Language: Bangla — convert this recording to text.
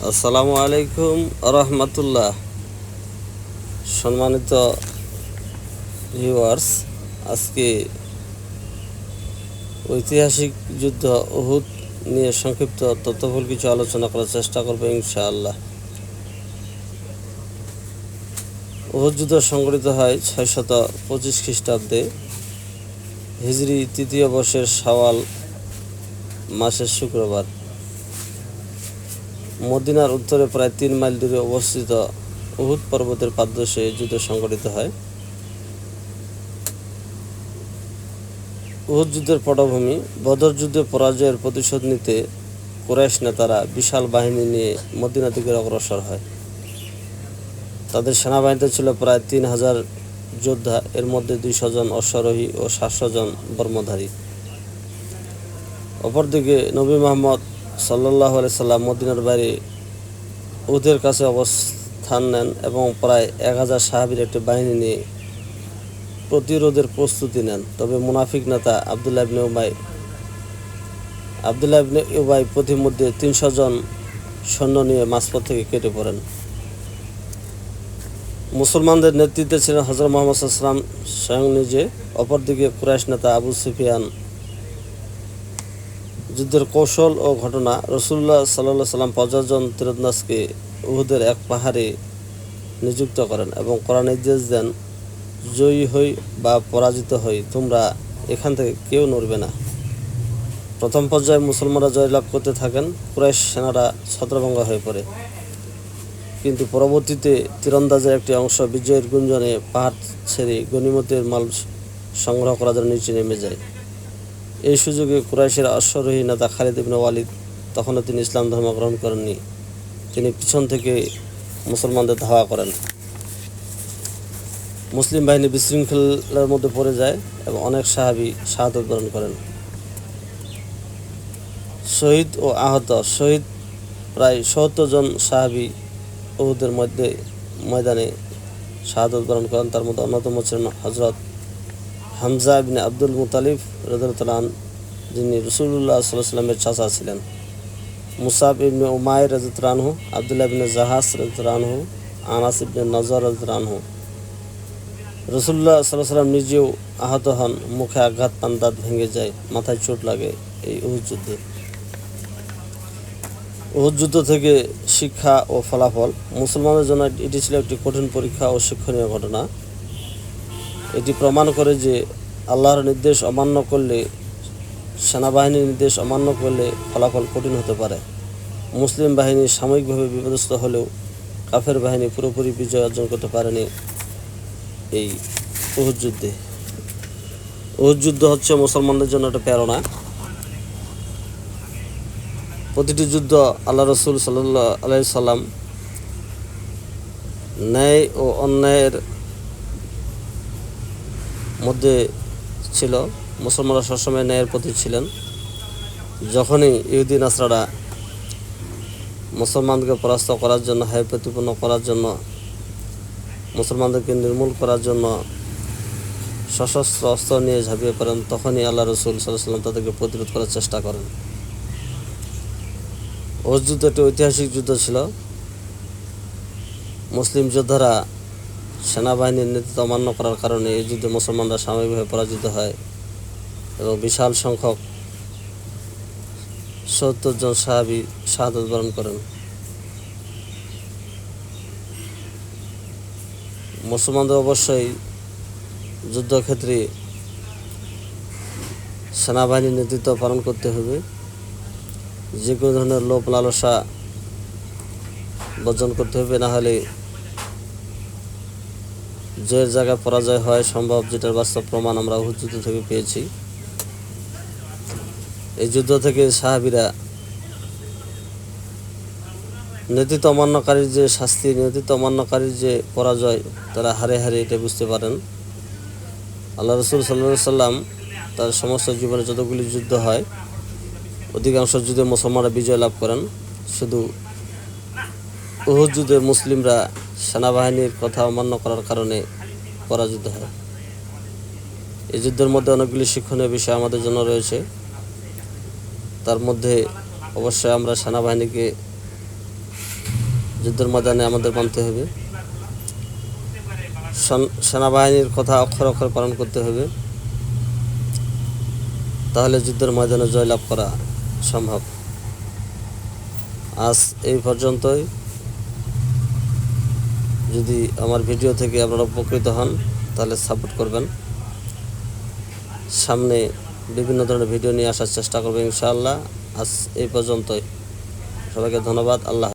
আসসালামু আলাইকুম রহমতুল্লাহ। সম্মানিত ভিউয়ার্স আজকে ঐতিহাসিক যুদ্ধ উহুদ নিয়ে সংক্ষিপ্ত তথ্যফল কিছু আলোচনা করার চেষ্টা করব ইনশাআল্লাহ। উহুদ যুদ্ধ সংগঠিত হয় ছয়শত পঁচিশ খ্রিস্টাব্দে। হিজরি তৃতীয় বর্ষের সওয়াল মাসের শুক্রবার। মদিনার উত্তরে প্রায় তিন মাইল দূরে অবস্থিত উহুদ পর্বতের পাদদেশে এই যুদ্ধ সংঘটিত হয়। উহুদ যুদ্ধের পটভূমি, বদর যুদ্ধে পরাজয়ের প্রতিশোধ নিতে কুরাইশ নেতারা বিশাল বাহিনী নিয়ে মদিনা দিকে অগ্রসর হয়। তাদের সেনাবাহিনীতে ছিল প্রায় তিন হাজার যোদ্ধা, এর মধ্যে দুইশো জন অশ্বারোহী ও সাতশো জন বর্মধারী। অপরদিকে নবী মোহাম্মদ সাল্লাহ সাল্লাম মদিনার বাইরে উদের কাছে অবস্থান নেন এবং প্রায় এক হাজার সাহাবির একটি বাহিনী নিয়ে প্রতিরোধের প্রস্তুতি নেন। তবে মুনাফিক নেতা আবদুল্লাহ ইবনে উবাই, আবদুল্লাহ ইবনে উবাই প্রতিমধ্যে তিনশো জন সৈন্য নিয়ে মাঝপথ থেকে কেটে পড়েন। মুসলমানদের নেতৃত্বে ছিলেন হজরত মোহাম্মদ সাল্লাম, স্বয়ং নিজে। অপরদিকে কুরাইশ নেতা আবু সুফিয়ান যুদ্ধের কৌশল ও ঘটনা রসুল্লাহ সাল্লাহ সাল্লাম পঞ্চাশ জন তীরন্দাজকে উহুদের এক পাহাড়ে নিযুক্ত করেন এবং করা নির্দেশ দেন, জয়ী হই বা পরাজিত হই, তোমরা এখান থেকে কেউ নড়বে না। প্রথম পর্যায়ে মুসলমানরা জয়লাভ করতে থাকেন, কুরাইশ সেনারা ছত্রভঙ্গ হয়ে পড়ে। কিন্তু পরবর্তীতে তীরন্দাজের একটি অংশ বিজয়ের গুঞ্জনে পাহাড় ছেড়ে গণিমতের মাল সংগ্রহ করার জন্য নিচে নেমে যায়। এই সুযোগে কুরাইশের অশ্বরোহী নেতা খালিদ ইবনে ওয়ালিদ তখনও তিনি ইসলাম ধর্ম গ্রহণ করেননি। তিনি পিছন থেকে মুসলমানদের ধাওয়া করেন। মুসলিম বাহিনী বিশৃঙ্খলার মধ্যে পড়ে যায় এবং অনেক সাহাবি শাহাদত বরণ করেন। শহীদ ও আহত, শহীদ প্রায় সত্তর জন সাহাবি উহুদের মধ্যে ময়দানে শাহাদত বরণ করেন। তার মধ্যে অন্যতম ছিলেন হজরত হামজা ইবনে আব্দুল মুতালিফ রদরতলান যিনি রসুল্লাহ সাল্লাহ সাল্লামের চাচা ছিলেন। মুসাব ইবনে উমায় রজতরানহু আবদুল্লাহ ইবনে জাহাস রজতরানহু আনাস ইবনে নজর রজতরানহু রসুল্লাহ সাল্লাহ সাল্লাম নিজেও আহত হন, মুখে আঘাত পান দাঁত ভেঙে যায়, মাথায় চোট লাগে এই উহুদ যুদ্ধে। উহুদ যুদ্ধ থেকে শিক্ষা ও ফলাফল, মুসলমানদের জন্য এটি ছিল একটি কঠিন পরীক্ষা ও শিক্ষণীয় ঘটনা। এটি প্রমাণ করে যে আল্লাহর নির্দেশ অমান্য করলে, সেনাবাহিনীর নির্দেশ অমান্য করলে ফলাফল কঠিন হতে পারে। মুসলিম বাহিনী সাময়িকভাবে বিপদস্ত হলেও কাফের বাহিনী পুরোপুরি বিজয় অর্জন করতে পারেনি এই উহুদ যুদ্ধে। যুদ্ধ হচ্ছে মুসলমানদের জন্য একটা প্রেরণা। প্রতিটি যুদ্ধ আল্লাহ রসুল সাল্লাহ আলাই সাল্লাম ন্যায় ও অন্যায়ের মধ্যে ছিল। মুসলমানরা সবসময় ন্যায়ের প্রতি ছিলেন। যখনই ইহুদিন আসরারা মুসলমানকে পরাস্ত করার জন্য, হায় প্রতিপন্ন করার জন্য, মুসলমানদেরকে নির্মূল করার জন্য সশস্ত্র অস্ত্র নিয়ে ঝাঁপিয়ে পড়েন, তখনই আল্লাহ রসুল সাল্লাম তাদেরকে প্রতিরোধ করার চেষ্টা করেন। ওর যুদ্ধ একটি ঐতিহাসিক যুদ্ধ ছিল। মুসলিম যোদ্ধারা সেনাবাহিনীর নেতৃত্ব অমান্য করার কারণে এই যুদ্ধে মুসলমানরা সাময়িকভাবে পরাজিত হয় এবং বিশাল সংখ্যক সত্তর জন সাহাবি শাহাদত বরণ করেন। মুসলমানদের অবশ্যই যুদ্ধক্ষেত্রে সেনাবাহিনীর নেতৃত্ব পালন করতে হবে। যে কোনো ধরনের লোভ লালসা বর্জন করতে হবে, না হলে জয়ের জায়গায় পরাজয় হয় সম্ভব, যেটার বাস্তব প্রমাণ আমরা যুদ্ধ থেকে পেয়েছি। এই যুদ্ধ থেকে সাহাবিরা নেতৃত্ব অমান্যকারীর যে শাস্তি, নেতৃত্ব অমান্যকারীর যে পরাজয়, তারা হারে হারে এটা বুঝতে পারেন। আল্লাহ রসুল সাল্লা সাল্লাম তার সমস্ত জীবনে যতগুলি যুদ্ধ হয়, অধিকাংশ যুদ্ধে মুসলমানরা বিজয় লাভ করেন। শুধু উহুদ যুদ্ধে মুসলিমরা সেনাবাহিনীর কথা অমান্য করার কারণে পরাজিত হয়। এই যুদ্ধের মধ্যে অনেকগুলি শিক্ষণীয় বিষয় আমাদের জন্য রয়েছে। তার মধ্যে অবশ্যই আমরা সেনাবাহিনীকে যুদ্ধের ময়দানে আমাদের মানতে হবে। সন- সেনাবাহিনীর কথা অক্ষর অক্ষর পালন করতে হবে। তাহলে যুদ্ধের ময়দানে জয়লাভ করা সম্ভব। আজ এই পর্যন্তই। যদি আমার ভিডিও থেকে আপনারা উপকৃত হন, তাহলে সাপোর্ট করবেন। সামনে বিভিন্ন ধরনের ভিডিও নিয়ে আসার চেষ্টা করবেন ইনশাআল্লাহ। আজ এই পর্যন্তই। সবাইকে ধন্যবাদ। আল্লাহ